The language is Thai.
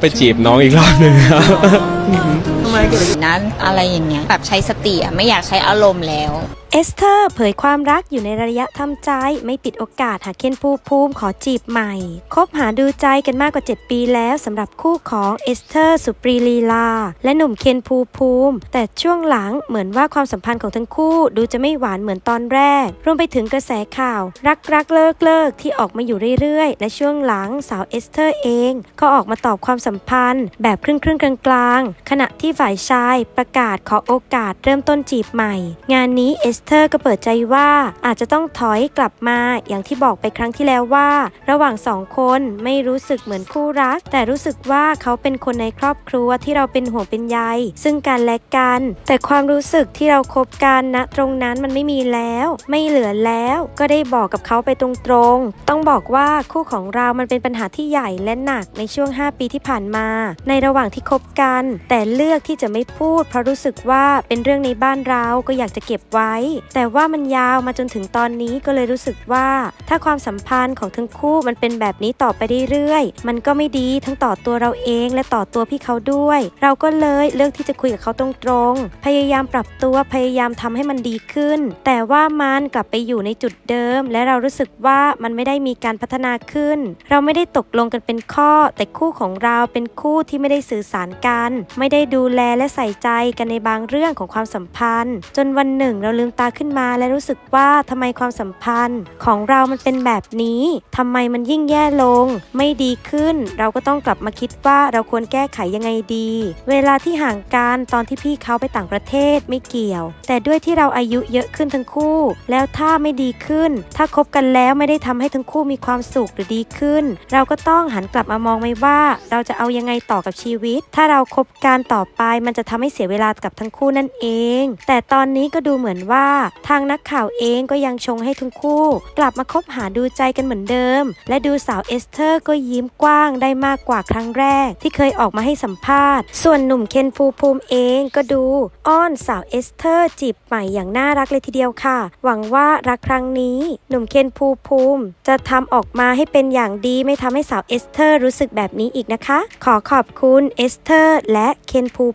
ไปจีบน้องอีกรอบหนึ่งครับ มเกิดนั้นอะไรอย่างเงี้ยแบบใช้สติอะไม่อยากใช้อารมณ์แล้ว เอสเธอร์เผยความรักอยู่ในระยะทำใจ ไม่ปิดโอกาสหากเคนภูมิภูมิขอจีบใหม่ คบหาดูใจกันมากกว่า 7 ปีแล้วสำหรับคู่ของเอสเธอร์สุปรีลีลา และหนุ่มเคนภูมิภูมิ แต่ช่วงหลังเหมือนว่าความสัมพันธ์ของทั้งคู่ดูจะไม่หวานเหมือนตอนแรก รวมไปถึงกระแสข่าว รักรักเลิกเลิกที่ออกมาอยู่เรื่อยๆ และช่วงหลังสาวเอสเธอร์เอง ก็ออกมาตอบความสัมพันธ์ แบบครึ่งครึ่งๆกลางๆขณะที่ฝ่ายชายประกาศขอโอกาสเริ่มต้นจีบใหม่ งานนี้เอสเธอร์ก็เปิดใจว่าอาจจะต้องถอยกลับมาอย่างที่บอกไปครั้งที่แล้วว่า ระหว่างสองคนไม่รู้สึกเหมือนคู่รัก แต่รู้สึกว่าเขาเป็นคนในครอบครัวที่เราเป็นห่วงเป็นใยซึ่งกันและกัน แต่ความรู้สึกที่เราคบกันณตรงนั้นมันไม่มีแล้ว ไม่เหลือแล้วก็ได้บอกกับเขาไปตรงๆ ต้องบอกว่าคู่ของเรามันเป็นปัญหาที่ใหญ่และหนักในช่วง 5 ปีที่ผ่านมา ในระหว่างที่คบกัน แต่เลือกที่จะไม่พูด เพราะรู้สึกว่าเป็นเรื่องในบ้านเราก็อยากจะเก็บไว้ แต่ว่ามันยาวมาจนถึงตอนนี้ก็เลยรู้สึกว่า ถ้าความสัมพันธ์ของทั้งคู่มันเป็นแบบนี้ต่อไปเรื่อยๆมันก็ไม่ดีทั้งต่อตัวเราเองและต่อตัวพี่เขาด้วย เราก็เลยเลือกที่จะคุยกับเขาตรงๆ พยายามปรับตัวพยายามทำให้มันดีขึ้น แต่ว่ามันกลับไปอยู่ในจุดเดิม และเรารู้สึกว่ามันไม่ได้มีการพัฒนาขึ้น เราไม่ได้ตกลงกันเป็นข้อ แต่คู่ของเราเป็นคู่ที่ไม่ได้สื่อสารกัน ไม่ได้ดูแลและใส่ใจกันในบางเรื่องของความสัมพันธ์ จนวันหนึ่งเราลืมตาขึ้นมาและรู้สึกว่าทำไมความสัมพันธ์ ของเรามันเป็นแบบนี้ทำไมมันยิ่งแย่ลง ไม่ดีขึ้น เราก็ต้องกลับมาคิดว่าเราควรแก้ไขยังไงดี เวลาที่ห่างกันตอนที่พี่เขาไปต่างประเทศไม่เกี่ยว แต่ด้วยที่เราอายุเยอะขึ้นทั้งคู่ แล้วถ้าไม่ดีขึ้น ถ้าคบกันแล้วไม่ได้ทำให้ทั้งคู่มีความสุขหรือดีขึ้น เราก็ต้องหันกลับมามองไหมว่า เราจะเอายังไงต่อกับชีวิต ถ้าเราคบกันต่อไปมันจะทำให้เสียเวลากับทั้งคู่นั่นเอง แต่ตอนนี้ก็ดูเหมือนว่า ทางนักข่าวเองก็ยังชงให้ทั้งคู่ กลับมาคบหาดูใจกันเหมือนเดิม และดูสาวเอสเธอร์ก็ยิ้มกว้างได้มากกว่าครั้งแรก ที่เคยออกมาให้สัมภาษณ์ ส่วนหนุ่มเคนภูภูมิเองก็ดู อ้อนสาวเอสเธอร์จีบใหม่อย่างน่ารักเลยทีเดียวค่ะ หวังว่ารักครั้งนี้หนุ่มเคนภูภูมิ จะทำออกมาให้เป็นอย่างดีไม่ทำให้สาวเอสเธอร์รู้สึกแบบนี้อีกนะคะ ขอขอบคุณเอสเธอร์และเคนภู